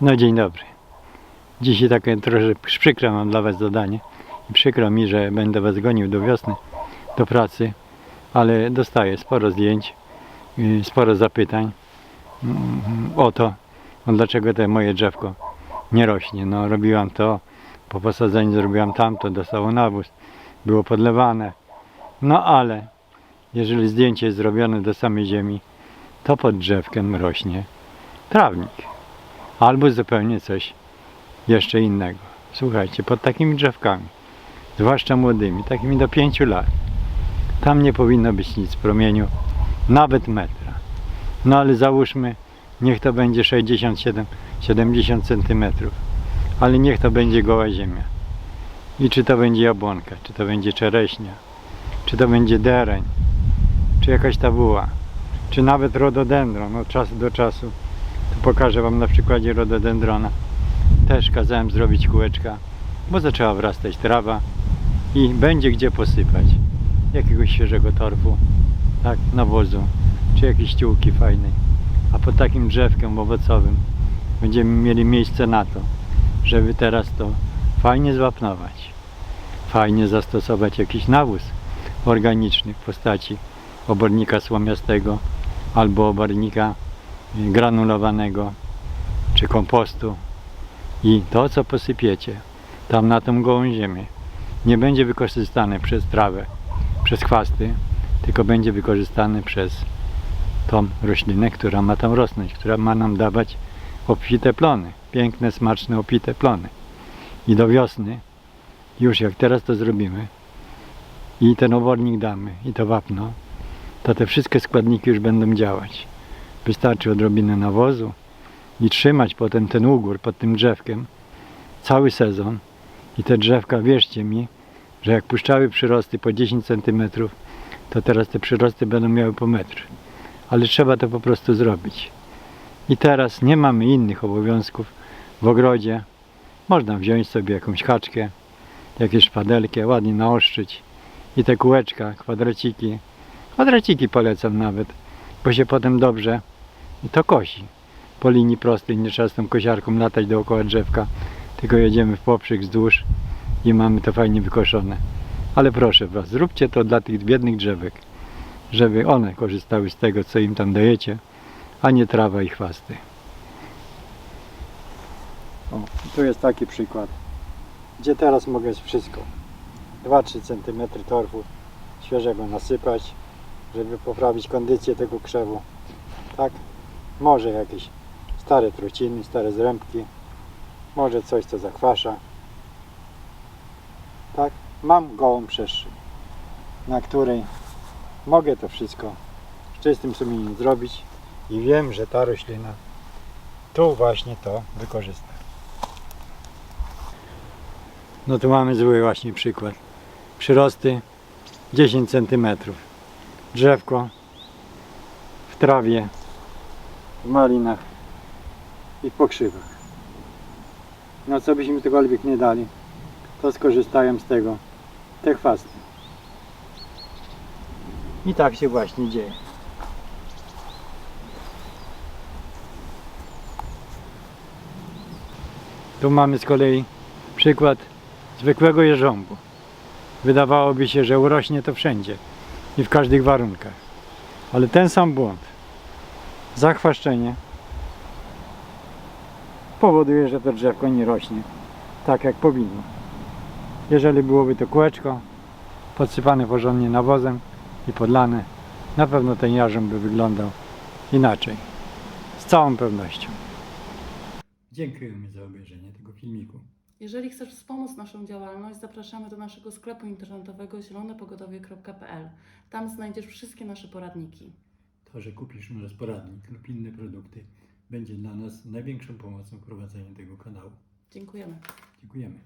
No dzień dobry. Dzisiaj takie trochę przykre mam dla Was zadanie. I przykro mi, że będę Was gonił do wiosny, do pracy, ale dostaję sporo zdjęć, yy, sporo zapytań mm, o to, dlaczego te moje drzewko nie rośnie. No robiłam to, po posadzeniu zrobiłam tamto, dostało nawóz, było podlewane. No ale jeżeli zdjęcie jest zrobione do samej ziemi, to pod drzewkiem rośnie trawnik albo zupełnie coś jeszcze innego. Słuchajcie, pod takimi drzewkami, zwłaszcza młodymi, takimi do 5 lat, tam nie powinno być nic w promieniu, nawet metra. No ale załóżmy, niech to będzie 67-70 centymetrów, ale niech to będzie goła ziemia. I czy to będzie jabłonka, czy to będzie czereśnia, czy to będzie dereń, czy jakaś tabuła, czy nawet rododendron od czasu do czasu. Pokażę Wam na przykładzie rododendrona. Też kazałem zrobić kółeczka, bo zaczęła wrastać trawa i będzie gdzie posypać. Jakiegoś świeżego torfu, tak, nawozu, czy jakiejś ściółki fajnej. A pod takim drzewkiem owocowym będziemy mieli miejsce na to, żeby teraz to fajnie zwapnować. Fajnie zastosować jakiś nawóz organiczny w postaci obornika słomiastego albo obornika granulowanego czy kompostu i to co posypiecie tam na tą gołą ziemię nie będzie wykorzystane przez trawę, przez chwasty, tylko będzie wykorzystane przez tą roślinę, która ma tam rosnąć, która ma nam dawać obfite plony, piękne, smaczne, obfite plony. I do wiosny, już jak teraz to zrobimy i ten obornik damy i to wapno, to te wszystkie składniki już będą działać. Wystarczy odrobinę nawozu i trzymać potem ten ugór pod tym drzewkiem cały sezon i te drzewka, wierzcie mi, że jak puszczały przyrosty po 10 cm, to teraz te przyrosty będą miały po metr. Ale trzeba to po prostu zrobić. I teraz nie mamy innych obowiązków w ogrodzie. Można wziąć sobie jakąś haczkę, jakieś szpadelkę, ładnie naostrzyć i te kółeczka, kwadraciki, kwadraciki polecam nawet, bo się potem dobrze to kosi. Po linii prostej nie trzeba z tą kosiarką latać dookoła drzewka, tylko jedziemy w poprzek wzdłuż i mamy to fajnie wykoszone. Ale proszę Was, zróbcie to dla tych biednych drzewek, żeby one korzystały z tego, co im tam dajecie, a nie trawa i chwasty. O, tu jest taki przykład, gdzie teraz mogę wszystko. 2-3 cm torfu świeżego nasypać, żeby poprawić kondycję tego krzewu. Tak? Może jakieś stare truciny, stare zrębki, może coś co zakwasza. Tak? Mam gołą przestrzeń, na której mogę to wszystko z czystym sumieniem zrobić i wiem, że ta roślina tu właśnie to wykorzysta. No tu mamy zły właśnie przykład. Przyrosty 10 cm. Drzewko w trawie, w malinach i w pokrzywach. No co byśmy cokolwiek nie dali, to skorzystają z tego te chwasty. I tak się właśnie dzieje. Tu mamy z kolei przykład zwykłego jeżąbu. Wydawałoby się, że urośnie to wszędzie i w każdych warunkach. Ale ten sam błąd, zachwaszczenie, powoduje, że to drzewko nie rośnie tak jak powinno. Jeżeli byłoby to kółeczko, podsypane porządnie nawozem i podlane, na pewno ten jarząb by wyglądał inaczej. Z całą pewnością. Dziękujemy za obejrzenie tego filmiku. Jeżeli chcesz wspomóc naszą działalność, zapraszamy do naszego sklepu internetowego zielonepogodowie.pl. Tam znajdziesz wszystkie nasze poradniki. To, że kupisz u nas poradnik lub inne produkty, będzie dla nas największą pomocą w prowadzeniu tego kanału. Dziękujemy. Dziękujemy.